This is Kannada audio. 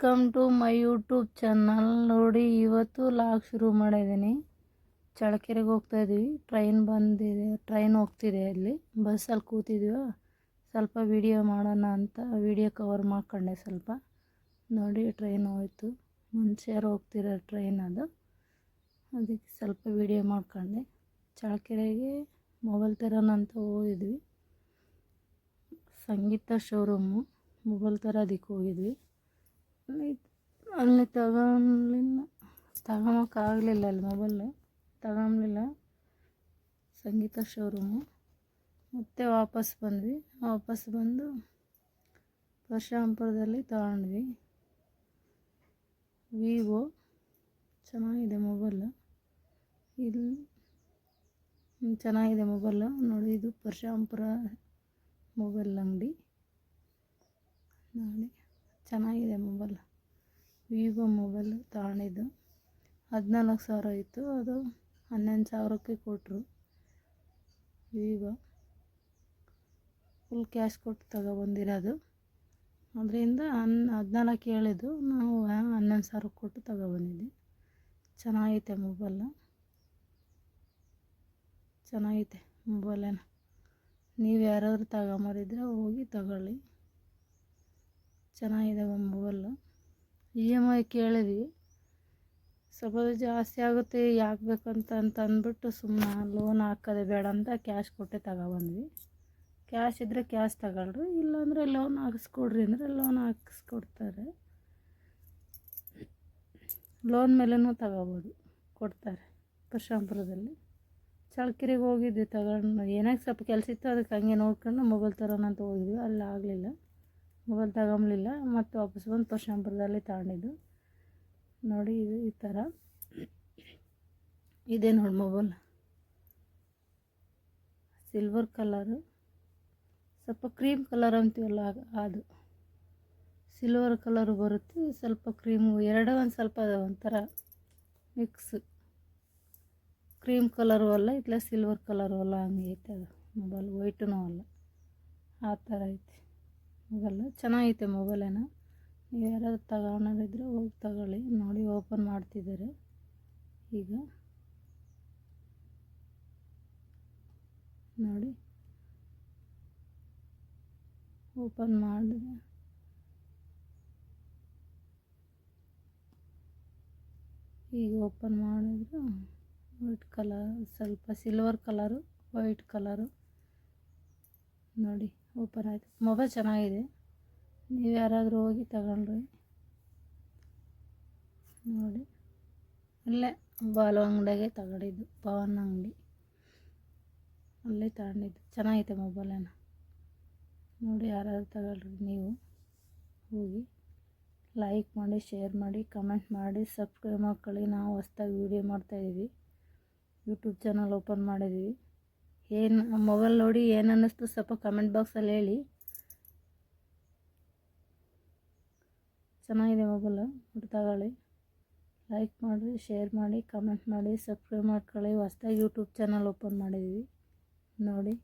Welcome to my YouTube channel ನೋಡಿ, ಇವತ್ತು ಲಾಗ್ ಶುರು ಮಾಡಿದ್ದೀನಿ. ಚಳಕೆರೆಗೆ ಹೋಗ್ತಾ ಇದ್ದೀವಿ. ಟ್ರೈನ್ ಬಂದಿದೆ ಟ್ರೈನ್ ಹೋಗ್ತಿದೆ ಅಲ್ಲಿ. ಬಸ್ಸಲ್ಲಿ ಕೂತಿದ್ವಿ. ಸ್ವಲ್ಪ ವಿಡಿಯೋ ಮಾಡೋಣ ಅಂತ ವಿಡಿಯೋ ಕವರ್ ಮಾಡ್ಕೊಂಡೆ ಸ್ವಲ್ಪ. ನೋಡಿ ಟ್ರೈನ್ ಹೋಯ್ತು. ಮುಂಚೆಯಾರು ಹೋಗ್ತಿರೋ ಟ್ರೈನ್ ಅದು. ಅದಕ್ಕೆ ಸ್ವಲ್ಪ ವಿಡಿಯೋ ಮಾಡ್ಕೊಂಡೆ. ಚಳಕೆರೆಗೆ ಮೊಬೈಲ್ ತರೋಣ ಅಂತ ಹೋಗಿದ್ವಿ. ಸಂಗೀತ ಶೋರೂಮು ಮೊಬೈಲ್ ತರೋದಕ್ಕೆ ಹೋಗಿದ್ವಿ. ಅಲ್ಲಿ ತಗೊಳ್ಲಿಲ್ಲ ತಗೊಳಕ್ಕಾಗಲಿಲ್ಲ ಅಲ್ಲಿ ಮೊಬೈಲು ತಗೊಳ್ಲಿಲ್ಲ ಸಂಗೀತ ಶೋರೂಮು ಮತ್ತೆ ವಾಪಸ್ ಬಂದ್ವಿ. ವಾಪಸ್ ಬಂದು ಪರಶಾಂಪುರದಲ್ಲಿ ತಗೊಂಡ್ವಿ. ವಿವೋ ಚೆನ್ನಾಗಿದೆ ಮೊಬೈಲು ಇಲ್ಲಿ ಚೆನ್ನಾಗಿದೆ ಮೊಬೈಲು ನೋಡಿ, ಇದು ಪರಶಾಂಪುರ ಮೊಬೈಲ್ ಅಂಗಡಿ. ನೋಡಿ. ಚೆನ್ನಾಗಿದೆ ಮೊಬೈಲ್. ವಿವೋ ಮೊಬೈಲ್ ತಗೊಂಡಿದ್ದು ಹದಿನಾಲ್ಕು ಸಾವಿರ ಇತ್ತು. ಅದು ಹನ್ನೊಂದು ಸಾವಿರಕ್ಕೆ ಕೊಟ್ಟರು ವಿವೋ. ಫುಲ್ ಕ್ಯಾಶ್ ಕೊಟ್ಟು ತಗೊಬಂದಿರೋದು. ಅದರಿಂದ ಹನ್, ಹದಿನಾಲ್ಕು ಹೇಳಿದ್ದು. ನಾವು ಹನ್ನೊಂದು ಸಾವಿರಕ್ಕೆ ಕೊಟ್ಟು ತಗೊಬಂದಿದ್ದೆ ಚೆನ್ನಾಗೈತೆ ಮೊಬೈಲು. ಚೆನ್ನಾಗೈತೆ ಮೊಬೈಲೇನ ನೀವು ಯಾರಾದರೂ ತಗೊಂಬರಿದ್ರೆ ಹೋಗಿ ತಗೊಳ್ಳಿ. ಚೆನ್ನಾಗಿದೆ ಮೊಬೈಲು ಇ ಎಂ ಐ ಕೇಳಿದ್ವಿ. ಸ್ವಲ್ಪ ಜಾಸ್ತಿ ಆಗುತ್ತೆ, ಯಾಕೆ ಬೇಕಂತ ಅಂತ ಅಂದ್ಬಿಟ್ಟು ಸುಮ್ಮನೆ ಲೋನ್ ಹಾಕೋದೇ ಬೇಡ ಅಂತ ಕ್ಯಾಶ್ ಕೊಟ್ಟೆ ತಗೊಬಂದ್ವಿ. ಕ್ಯಾಶ್ ಇದ್ದರೆ ಕ್ಯಾಶ್ ತಗೊಳ್ರಿ, ಇಲ್ಲಾಂದರೆ ಲೋನ್ ಹಾಕಿಸ್ಕೊಡ್ರಿ ಅಂದರೆ ಲೋನ್ ಹಾಕಿಸ್ಕೊಡ್ತಾರೆ. ಲೋನ್ ಮೇಲೂ ತಗೋಬೋದು, ಕೊಡ್ತಾರೆ ಪರಶುರಾಂಪುರದಲ್ಲಿ ಚಳ್ಳಕೆರೆಗೆ ಹೋಗಿದ್ವಿ ತಗೊಂಡು, ಏನಾಗ ಸ್ವಲ್ಪ ಕೆಲಸ ಇತ್ತು ಅದಕ್ಕೆ ಹಂಗೆ ನೋಡ್ಕೊಂಡು ಮೊಬೈಲ್ ತರೋಣ ಅಂತ ಹೋಗಿದ್ವಿ, ಅಲ್ಲಿ ಆಗಲಿಲ್ಲ. ಮೊಬೈಲ್ ತಗೊಂಬಲಿಲ್ಲ, ಮತ್ತು ವಾಪಸ್ ಬಂದು ಪರಶುರಾಂಪುರದಲ್ಲಿ ತಗೊಂಡಿದ್ದು. ನೋಡಿ ಇದು ಈ ಥರ ಇದೆ ನೋಡಿ ಮೊಬೈಲ್. ಸಿಲ್ವರ್ ಕಲರು ಸ್ವಲ್ಪ ಕ್ರೀಮ್ ಕಲರ್ ಅಂತೀವಲ್ಲ ಅದು. ಸಿಲ್ವರ್ ಕಲರು ಬರುತ್ತೆ, ಸ್ವಲ್ಪ ಕ್ರೀಮು ಎರಡೂ ಒಂದು ಸ್ವಲ್ಪ ಒಂಥರ ಮಿಕ್ಸ್ ಕ್ರೀಮ್ ಕಲರು ಅಲ್ಲ ಇಲ್ಲ ಸಿಲ್ವರ್ ಕಲರು ಅಲ್ಲ ಹಂಗೆ ಐತೆ ಅದು. ಮೊಬೈಲ್ ವೈಟೂ ಅಲ್ಲ. ಆ ಥರ ಐತೆ. ಮೊಬೈಲು ಚೆನ್ನಾಗೈತೆ ಮೊಬೈಲೇನ ನೀವು ಯಾರಾದ್ರು ತಗೊಳೋರಿದ್ರೆ ಹೋಗಿ ತಗೊಳ್ಳಿ. ನೋಡಿ ಓಪನ್ ಮಾಡ್ತಿದ್ದಾರೆ. ಈಗ ನೋಡಿ. ಓಪನ್ ಮಾಡಿದೆ. ಈಗ ಓಪನ್ ಮಾಡಿದ್ರು ವೈಟ್ ಕಲರ್ ಸ್ವಲ್ಪ ಸಿಲ್ವರ್ ಕಲರು ವೈಟ್ ಕಲರು ನೋಡಿ. ಓಪನ್ ಆಯಿತು. ಮೊಬೈಲ್ ಚೆನ್ನಾಗಿದೆ. ನೀವು ಯಾರಾದರೂ ಹೋಗಿ ತಗೊಂಡ್ರಿ ನೋಡಿ. ಅಲ್ಲೇ ಬಾಲು ಅಂಗಡಿಗೆ ತಗೊಂಡಿದ್ದು. ಪವನ್ ಅಂಗಡಿ. ಅಲ್ಲೇ ತಗೊಂಡಿದ್ದು. ಚೆನ್ನಾಗೈತೆ ಮೊಬೈಲನ್ನು ನೋಡಿ ಯಾರಾದ್ರು ತಗೊಳ್ರಿ ನೀವು. ಹೋಗಿ ಲೈಕ್ ಮಾಡಿ ಶೇರ್ ಮಾಡಿ ಕಮೆಂಟ್ ಮಾಡಿ ಸಬ್ಸ್ಕ್ರೈಬ್ ಮಾಡ್ಕೊಳ್ಳಿ. ನಾವು ಹೊಸ್ದಾಗಿ ವೀಡಿಯೋ ಮಾಡ್ತಾಯಿದ್ದೀವಿ ಯೂಟ್ಯೂಬ್ ಚಾನಲ್ ಓಪನ್ ಮಾಡಿದ್ದೀವಿ ಏನು ಮೊಬೈಲ್ ನೋಡಿ ಏನು ಅನ್ನಿಸ್ತು ಸ್ವಲ್ಪ ಕಮೆಂಟ್ ಬಾಕ್ಸಲ್ಲಿ ಹೇಳಿ. ಚೆನ್ನಾಗಿದೆ ಮೊಬೈಲು ನೋಡಿ ತಗೊಳ್ಳಿ. ಲೈಕ್ ಮಾಡಿ ಶೇರ್ ಮಾಡಿ ಕಮೆಂಟ್ ಮಾಡಿ ಸಬ್ಸ್ಕ್ರೈಬ್ ಮಾಡ್ಕೊಳ್ಳಿ. ಹೊಸ್ದಾಗಿ ಯೂಟ್ಯೂಬ್ ಚಾನಲ್ ಓಪನ್ ಮಾಡಿದ್ದೀವಿ ನೋಡಿ.